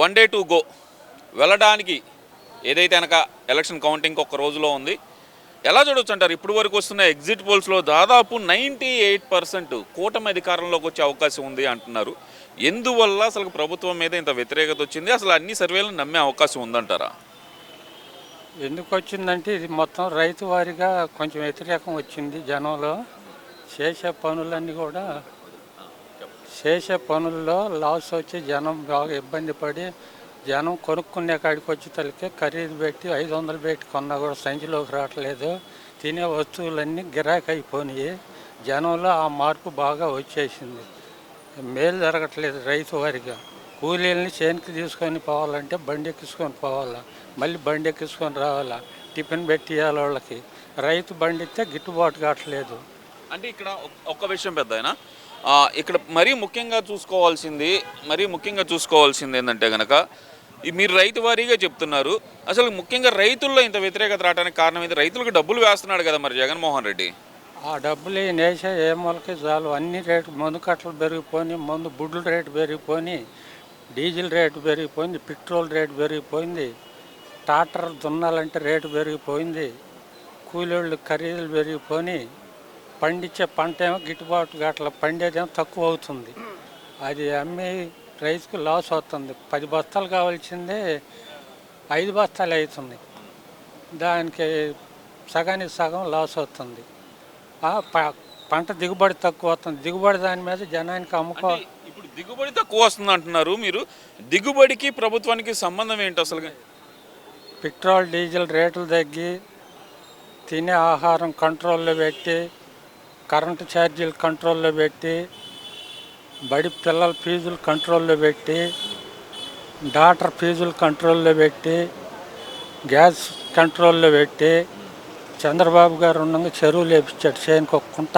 One day to go వెళ్ళడానికి ఏదైతే కనుక ఎలక్షన్ కౌంటింగ్ ఒక రోజులో ఉంది ఎలా చూడొచ్చు అంటారు? ఇప్పుడు వరకు వస్తున్న ఎగ్జిట్ పోల్స్లో దాదాపు నైంటీ ఎయిట్ పర్సెంట్ కూటమి అధికారంలోకి వచ్చే అవకాశం ఉంది అంటున్నారు. ఎందువల్ల అసలు ప్రభుత్వం మీద ఇంత వ్యతిరేకత వచ్చింది? అసలు అన్ని సర్వేలను నమ్మే అవకాశం ఉందంటారా? ఎందుకు వచ్చిందంటే ఇది మొత్తం రైతు వారిగా కొంచెం వ్యతిరేకం వచ్చింది జనంలో. చేసే పనులన్నీ కూడా చేసే పనుల్లో లాస్ వచ్చి జనం బాగా ఇబ్బంది పడి జనం కొనుక్కునే కాడికి వచ్చి తలకి ఖరీదు పెట్టి ఐదు వందలు పెట్టి కొన్నా కూడా సంచిలోకి రావట్లేదు. తినే వస్తువులన్నీ గిరాకీ అయిపోయినాయి. జనంలో ఆ మార్పు బాగా వచ్చేసింది. మేలు జరగట్లేదు రైతు వారిగా. కూలీలని చేనుకి తీసుకొని పోవాలంటే బండి ఎక్కించుకొని పోవాలా? మళ్ళీ బండి ఎక్కించుకొని రావాలా? టిఫిన్ పెట్టి వాళ్ళకి. రైతు బండి ఇస్తే గిట్టుబాటు కావట్లేదు. అంటే ఇక్కడ ఒక ఒక్క విషయం పెద్ద ఇక్కడ మరీ ముఖ్యంగా చూసుకోవాల్సింది మరీ ముఖ్యంగా చూసుకోవాల్సింది ఏంటంటే కనుక మీరు రైతు వారీగా చెప్తున్నారు. అసలు ముఖ్యంగా రైతుల్లో ఇంత వ్యతిరేకత రావడానికి కారణం ఏంటి? రైతులకు డబ్బులు వేస్తున్నాడు కదా మరి జగన్మోహన్ రెడ్డి. ఆ డబ్బులు ఈ నేసే ఏ మొలకి చాలు. అన్ని రేటు మందు కట్టలు పెరిగిపోయి మందు బుడ్ల రేటు పెరిగిపోయి డీజిల్ రేటు పెరిగిపోయింది పెట్రోల్ రేటు పెరిగిపోయింది ట్రాక్టర్ దున్నాలంటే రేటు పెరిగిపోయింది కూలీళ్ళు ఖరీదులు పెరిగిపోయి పండించే పంట ఏమో గిట్టుబాటు గట్ల పండేదేమో తక్కువ అవుతుంది. అది అమ్మి రైతుకు లాస్ అవుతుంది. పది బస్తాలు కావాల్సిందే ఐదు బస్తాలు అవుతుంది. దానికి సగానికి సగం లాస్ అవుతుంది. పంట దిగుబడి తక్కువ వస్తుంది దిగుబడి దాని మీద జనానికి అమ్ముకో ఇప్పుడు దిగుబడి తక్కువ వస్తుంది అంటున్నారు మీరు. దిగుబడికి ప్రభుత్వానికి సంబంధం ఏంటి అసలు పెట్రోల్ డీజిల్ రేట్లు తగ్గి తినే ఆహారం కంట్రోల్లో పెట్టి కరెంటు ఛార్జీలు కంట్రోల్లో పెట్టి బడి పిల్లల ఫీజులు కంట్రోల్లో పెట్టి డాక్టర్ ఫీజులు కంట్రోల్లో పెట్టి గ్యాస్ కంట్రోల్లో పెట్టి చంద్రబాబు గారు ఉండగా చెరువు లేపించాడు చేయనికి ఒక కుంట.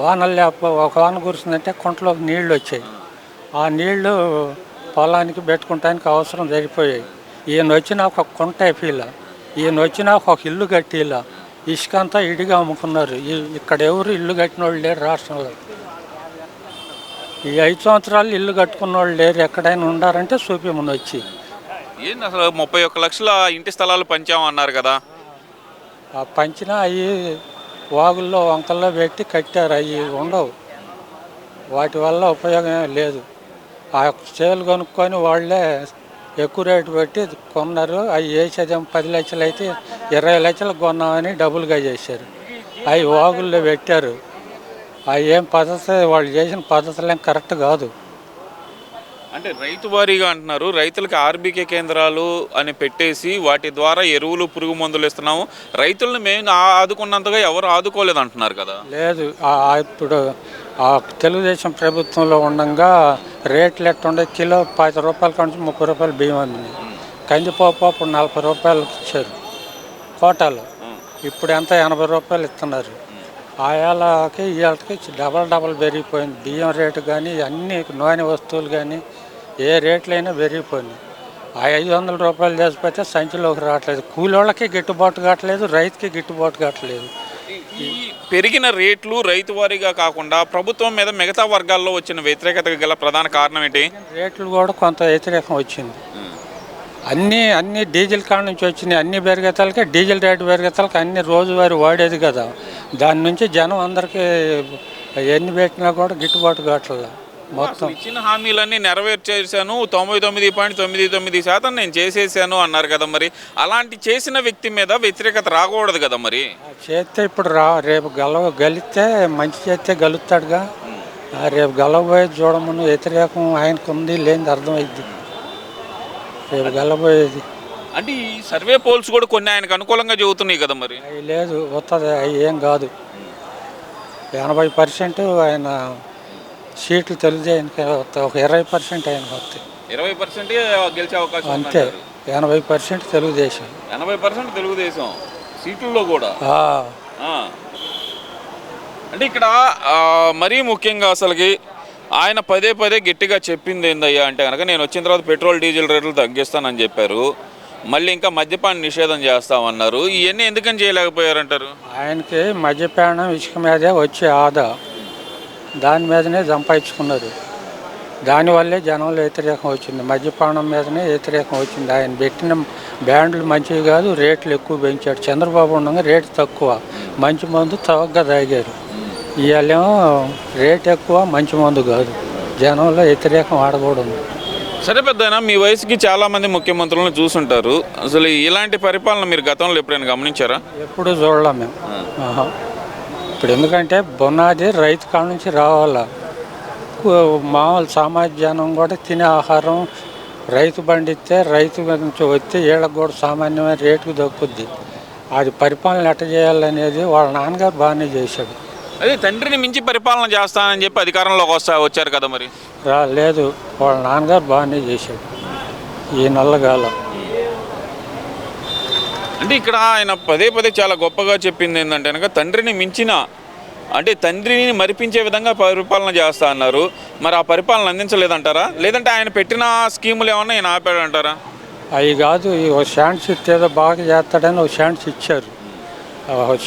వానలు లేకపో ఒక వాన కురిసిందంటే కుంటలోకి నీళ్ళు వచ్చాయి. ఆ నీళ్ళు పొలానికి పెట్టుకుంటానికి అవసరం సరిపోయాయి ఈయన వచ్చినా ఒక కుంట వేపిలా ఈయన వచ్చినా ఒక ఇల్లు కట్టిలా. ఇసుక అంతా ఇడిగా అమ్ముకున్నారు. ఈ- ఇక్కడ ఎవరు ఇల్లు కట్టిన వాళ్ళు లేరు రాష్ట్రంలో. ఈ ఐదు సంవత్సరాలు ఇల్లు కట్టుకున్న వాళ్ళు లేరు. ఎక్కడైనా ఉండారంటే చూపిమని వచ్చి. ఏంది అసలు ముప్పై ఒక్క లక్షల ఇంటి స్థలాలు పంచామన్నారు కదా. ఆ పంచిన అవి వాగుల్లో వంకల్లో పెట్టి కట్టారు. అవి ఉండవు. వాటి వల్ల ఉపయోగం లేదు. ఆ చేలు కొనుక్కొని వాళ్ళే ఎక్కువ రేటు పెట్టి కొన్నారు అవి వేసేదేమో పది లక్షలు అయితే ఇరవై లక్షలు కొన్నామని డబుల్గా చేశారు. అవి వాగుల్లో పెట్టారు. అవి ఏం పద్ధతి వాళ్ళు చేసిన పద్ధతులు ఏం కరెక్ట్ కాదు. అంటే రైతు వారీగా అంటున్నారు. రైతులకి ఆర్బీకే కేంద్రాలు అని పెట్టేసి వాటి ద్వారా ఎరువులు పురుగు మందులు ఇస్తున్నాము. రైతులను మేము ఆదుకున్నంతగా ఎవరు ఆదుకోలేదు అంటున్నారు కదా? లేదు ఇప్పుడు తెలుగుదేశం ప్రభుత్వంలో ఉండగా రేట్లు ఎట్టుండే కిలో పది రూపాయల నుంచి ముప్పై రూపాయలు బియ్యం అందింది కందిపప్పు అప్పుడు నలభై రూపాయలకి ఇచ్చారు. కోటాలు. ఇప్పుడు ఎంత? ఎనభై రూపాయలు ఇస్తున్నారు. ఆయాలకి ఇవాళకి డబల్ డబల్ పెరిగిపోయింది. బియ్యం రేటు కానీ అన్ని నూనె వస్తువులు కానీ ఏ రేట్లైనా పెరిగిపోయింది. ఆ ఐదు వందల రూపాయలు చేసిపోతే సంచిలోకి రావట్లేదు. కూలోళ్ళకి గిట్టుబాటు కావట్లేదు రైతుకి గిట్టుబాటు కావట్లేదు. ఈ పెరిగిన రేట్లు రైతు వారీగా కాకుండా ప్రభుత్వం మీద మిగతా వర్గాల్లో వచ్చిన వ్యతిరేకత గల ప్రధాన కారణం ఏంటి? రేట్లు కూడా కొంత వ్యతిరేకం వచ్చింది. అన్నీ అన్ని డీజిల్ కాడ నుంచి వచ్చినాయి. అన్ని పెరిగేతలకి డీజిల్ రేటు పెరిగేతలకి అన్ని రోజువారీ వాడేది కదా. దాని నుంచి జనం అందరికీ ఎన్ని పెట్టినా కూడా గిట్టుబాటు కావట్లేదు? మొత్తం. ఇచ్చిన హామీలన్నీ నెరవేర్చేసాను తొంభై తొమ్మిది పాయింట్ తొమ్మిది తొమ్మిది శాతం నేను చేసేసాను అన్నారు కదా మరి. అలాంటి చేసిన వ్యక్తి మీద వ్యతిరేకత రాకూడదు కదా మరి. చేస్తే ఇప్పుడు రా రేపు గెలవ గెలిస్తే మంచి చేస్తే గెలుస్తాడుగా. ఆ రేపు గెలవబోయేది చూడమని వ్యతిరేకం ఆయనకు ఉంది లేనిది అర్థమైద్ది. రేపు గెలవబోయేది. అంటే ఈ సర్వే పోల్స్ కూడా కొన్ని ఆయనకు అనుకూలంగా చెబుతున్నాయి కదా మరి. అవి లేదు వస్తుంది అవి ఏం కాదు. ఎనభై పర్సెంట్ ఆయన సీట్లు తెలుగుదేశానికి ఒక ఇరవై పర్సెంట్ ఆయనకు వస్తాయి ఇరవై పర్సెంట్ గెలిచే అవకాశం అంతే. ఎనభై పర్సెంట్ తెలుగుదేశం. ఎనభై పర్సెంట్ తెలుగుదేశం. సీట్లలో కూడా. అంటే ఇక్కడ మరీ ముఖ్యంగా అసలుకి ఆయన పదే పదే గట్టిగా చెప్పింది ఏందయ్యా అంటే కనుక నేను వచ్చిన తర్వాత పెట్రోల్ డీజిల్ రేట్లు తగ్గిస్తానని చెప్పారు. మళ్ళీ ఇంకా మద్యపాన నిషేధం చేస్తామన్నారు. ఇవన్నీ ఎందుకని చేయలేకపోయారంటారు? ఆయనకి మద్యపానం ఇసుక మీదే వచ్చే ఆదా. దాని మీదనే సంపాదించుకున్నారు. దానివల్లే జనంలో వ్యతిరేకం వచ్చింది. మద్యపానం మీదనే వ్యతిరేకం వచ్చింది. ఆయన పెట్టిన బ్యాండ్లు మంచివి కాదు రేట్లు ఎక్కువ పెంచాడు చంద్రబాబు ఉండగా రేటు తక్కువ. మంచి మందు చవకగా తాగారు. ఇవాళేమో రేట్ ఎక్కువ మంచి మందు కాదు. జనంలో వ్యతిరేకం ఆడకూడదు. సరే పెద్దయినా మీ వయసుకి చాలా మంది ముఖ్యమంత్రులను చూసుంటారు. అసలు ఇలాంటి పరిపాలన మీరు గతంలో ఎప్పుడైనా గమనించారా? ఎప్పుడు చూడలేం మేము. ఇప్పుడు ఎందుకంటే బునాది రైతు కాడ నుంచి రావాలా. మామూలు సామాజిక జనం కూడా తినే ఆహారం రైతు పండిస్తే రైతు నుంచి వస్తే వీళ్ళకి కూడా సామాన్యమైన రేటుకు దక్కుద్ది. అది పరిపాలన ఎట్ట చేయాలనేది వాళ్ళ నాన్నగారు బాగానే చేశాడు. అదే తండ్రిని మించి పరిపాలన చేస్తానని చెప్పి అధికారంలోకి వస్తా వచ్చారు కదా మరి? రా లేదు వాళ్ళ నాన్నగారు బాగానే చేశాడు. ఈ నల్లగాలం. అంటే ఇక్కడ ఆయన పదే పదే చాలా గొప్పగా చెప్పింది ఏంటంటే కనుక తండ్రిని మించిన అంటే తండ్రిని మరిపించే విధంగా పరిపాలన చేస్తా అన్నారు. మరి ఆ పరిపాలన అందించలేదంటారా? లేదంటే ఆయన పెట్టిన స్కీములు ఏమన్నా ఆయన ఆపాడంటారా? అవి కాదు ఈ ఒక ఛాన్స్ ఏదో బాగా చేస్తాడని ఒక ఛాన్స్ ఇచ్చారు.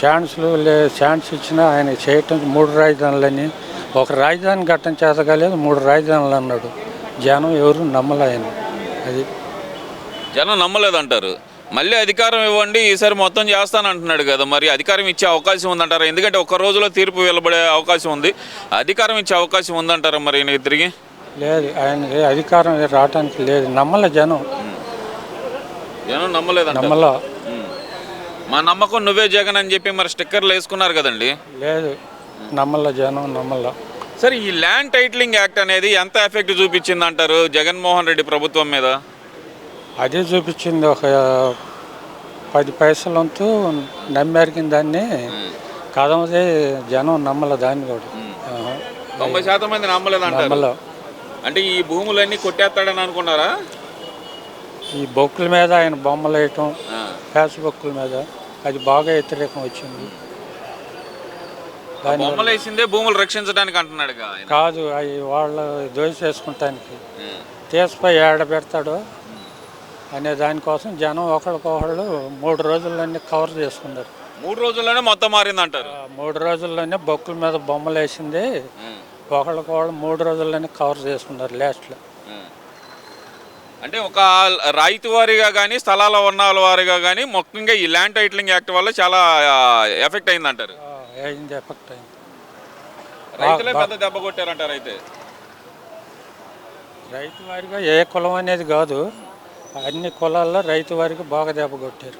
ఛాన్స్లు లే ఛాన్స్ ఇచ్చినా ఆయన చేయటం మూడు రాజధానులని ఒక రాజధాని ఘట్టం చేతగాలేదు మూడు రాజధానులు అన్నాడు. జనం ఎవరు నమ్మలే ఆయన. అది జనం నమ్మలేదంటారు. మళ్ళీ అధికారం ఇవ్వండి ఈసారి మొత్తం చేస్తాను అంటున్నాడు కదా. మరి అధికారం ఇచ్చే అవకాశం ఉందంటారా? ఎందుకంటే ఒక్క రోజులో తీర్పు వెలువడే అవకాశం ఉంది. అధికారం ఇచ్చే అవకాశం ఉందంటారా మరి ఈయనకి తిరిగి లేదు ఆయనకి అధికారం రావటానికి లేదు. నమ్మలే జనం. జనం నమ్మలేదంట నమ్మల. మా నమ్మకం నువ్వే జగన్ అని చెప్పి మరి స్టిక్కర్లు వేసుకున్నారు కదండి. లేదు నమ్మల జనం నమ్మల. సరే ఈ ల్యాండ్ టైటిలింగ్ యాక్ట్ అనేది ఎంత ఎఫెక్ట్ చూపించింది అంటారు జగన్మోహన్ రెడ్డి ప్రభుత్వం మీద? అదే చూపించింది ఒక పది పైసలంతూ నమ్మారికిన దాన్ని కదమదే జనం నమ్మల దాన్ని కూడా. తొంభై శాతం మంది నమ్మల. అంటే ఈ భూములన్నీ కొట్టేస్తాడని అనుకున్నారా? ఈ బొక్కుల మీద ఆయన బొమ్మలు వేయటం. ఫేస్బుక్ల మీద అది బాగా వ్యతిరేకం వచ్చింది. బొమ్మలు వేసిందే భూములు రక్షించడానికి అంటున్నాడుగా ఆయన. కాదు అవి వాళ్ళ దోషేసుకుంటానికి. ఆ. తీసిపోయి ఏడ పెడతాడో అనే దానికోసం జనం ఒకరికొకళ్ళు మూడు రోజుల్లోనే కవర్ చేసుకున్నారు. మూడు రోజుల్లోనే మొత్తం మారిందంటారు? ఆ మూడు రోజుల్లోనే బొక్కుల మీద బొమ్మలు వేసింది. ఒకళ్ళకొకళ్ళు మూడు రోజుల్లోనే కవర్ చేసుకున్నారు లాస్ట్లో. అంటే ఒక రైతు వారిగా కానీ స్థలాల వర్ణాల వారిగా కానీ ముఖ్యంగా ఈ ల్యాండ్ టైటిలింగ్ యాక్ట్ వల్ల చాలా ఎఫెక్ట్ అయిందంటారు? అయింది ఎఫెక్ట్ అయింది. రైతులే పెద్ద దెబ్బ కొట్టారంటారు అయితే? రైతు వారిగా ఏ కులం అనేది కాదు. అన్ని కులాల్లో రైతు వారికి బాగా దెబ్బ కొట్టారు.